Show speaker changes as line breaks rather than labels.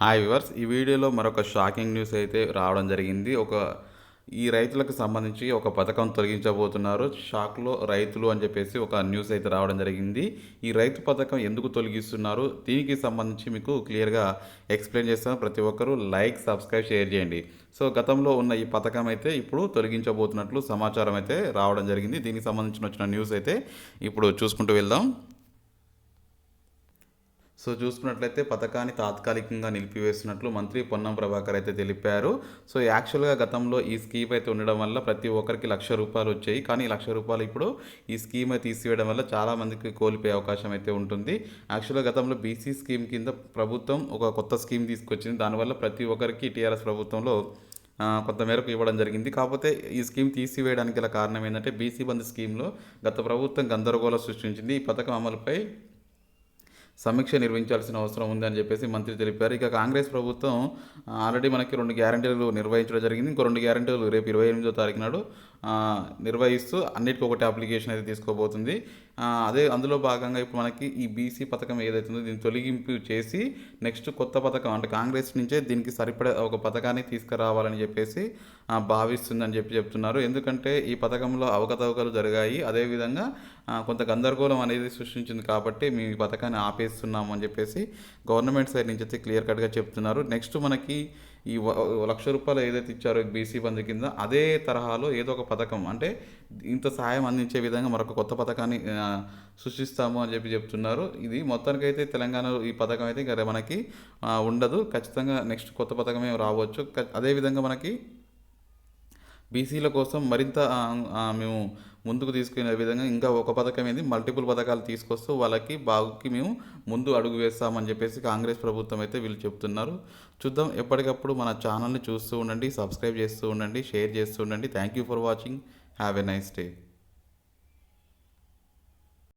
Hi viewers ఈ వీడియోలో మరొక షాకింగ్ న్యూస్ అయితే రావడం జరిగింది. ఒక ఈ రైతులకు సంబంధించి ఒక పథకం తొలగించబోతున్నారు. షాక్లో రైతులు అని చెప్పేసి ఒక న్యూస్ అయితే రావడం జరిగింది. ఈ రైతు పథకం ఎందుకు తొలగిస్తున్నారు? దీనికి సంబంధించి మీకు క్లియర్గా ఎక్స్ప్లెయిన్ చేస్తాను. ప్రతి ఒక్కరూ లైక్ సబ్స్క్రైబ్ షేర్ చేయండి. సో గతంలో ఉన్న ఈ పథకం అయితే ఇప్పుడు తొలగించబోతున్నట్లు సమాచారం అయితే రావడం జరిగింది. దీనికి సంబంధించిన వచ్చిన న్యూస్ అయితే ఇప్పుడు చూసుకుంటూ వెళ్దాం. సో చూసుకున్నట్లయితే పథకాన్ని తాత్కాలికంగా నిలిపివేస్తున్నట్లు మంత్రి పొన్నం ప్రభాకర్ అయితే తెలిపారు. సో యాక్చువల్గా గతంలో ఈ స్కీమ్ అయితే ఉండడం వల్ల ప్రతి ఒక్కరికి లక్ష రూపాయలు వచ్చాయి. కానీ లక్ష రూపాయలు ఇప్పుడు ఈ స్కీమ్ తీసివేయడం వల్ల చాలా మందికి కోల్పోయే అవకాశం అయితే ఉంటుంది. యాక్చువల్గా గతంలో బీసీ స్కీమ్ కింద ప్రభుత్వం ఒక కొత్త స్కీమ్ తీసుకొచ్చింది. దానివల్ల ప్రతి ఒక్కరికి టీఆర్ఎస్ ప్రభుత్వంలో ఆ, కొంత మేరకు ఇవ్వడం జరిగింది. కాకపోతే ఈ స్కీమ్ తీసివేయడానికి గల కారణం ఏంటంటే బీసీ బంద్ స్కీమ్లో గత ప్రభుత్వం గందరగోళం సృష్టించింది. ఈ పథకం అమలుపై సమీక్ష నిర్వహించాల్సిన అవసరం ఉంది అని చెప్పేసి మంత్రి తెలిపారు. ఇక కాంగ్రెస్ ప్రభుత్వం ఆల్రెడీ మనకి రెండు గ్యారంటీలు నిర్వహించడం జరిగింది. ఇంకో రెండు గ్యారంటీలు రేపు ఇరవై ఎనిమిదో తారీఖు నాడు నిర్వహిస్తూ అన్నిటికీ ఒకటి అప్లికేషన్ అయితే తీసుకోబోతుంది. అదే అందులో భాగంగా ఇప్పుడు మనకి ఈ బీసీ పథకం ఏదైతే ఉందో దీన్ని తొలగింపు చేసి నెక్స్ట్ కొత్త పథకం అంటే కాంగ్రెస్ నుంచే దీనికి సరిపడే ఒక పథకాన్ని తీసుకురావాలని చెప్పేసి భావిస్తుందని చెప్పి చెప్తున్నారు. ఎందుకంటే ఈ పథకంలో అవకతవకలు జరిగాయి. అదేవిధంగా కొంత గందరగోళం అనేది సృష్టించింది కాబట్టి మేము ఈ పథకాన్ని ఆపేస్తున్నాము అని చెప్పేసి గవర్నమెంట్ సైడ్ నుంచి అయితే క్లియర్ కట్గా చెప్తున్నారు. నెక్స్ట్ మనకి ఈ లక్ష రూపాయలు ఏదైతే ఇచ్చారో బీసీ బంధు కింద అదే తరహాలో ఏదో ఒక పథకం. అంటే ఇంత సహాయం అందించే విధంగా మరొక కొత్త పథకాన్ని సృష్టిస్తాము అని చెప్పి చెప్తున్నారు. ఇది మొత్తానికైతే తెలంగాణలో ఈ పథకం అయితే ఇంకా మనకి ఉండదు. ఖచ్చితంగా నెక్స్ట్ కొత్త పథకమే రావచ్చు. అదేవిధంగా మనకి బీసీల కోసం మరింత మేము ముందుకు తీసుకునే విధంగా ఇంకా ఒక పథకం ఏంది? మల్టిపుల్ పథకాలు తీసుకొస్తూ వాళ్ళకి బాగుకి మేము ముందు అడుగు వేస్తామని చెప్పేసి కాంగ్రెస్ ప్రభుత్వం అయితే వీళ్ళు చెప్తున్నారు. చూద్దాం. ఎప్పటికప్పుడు మన ఛానల్ని చూస్తూ ఉండండి సబ్స్క్రైబ్ చేస్తూ ఉండండి షేర్ చేస్తూ ఉండండి. Thank you for watching have a nice day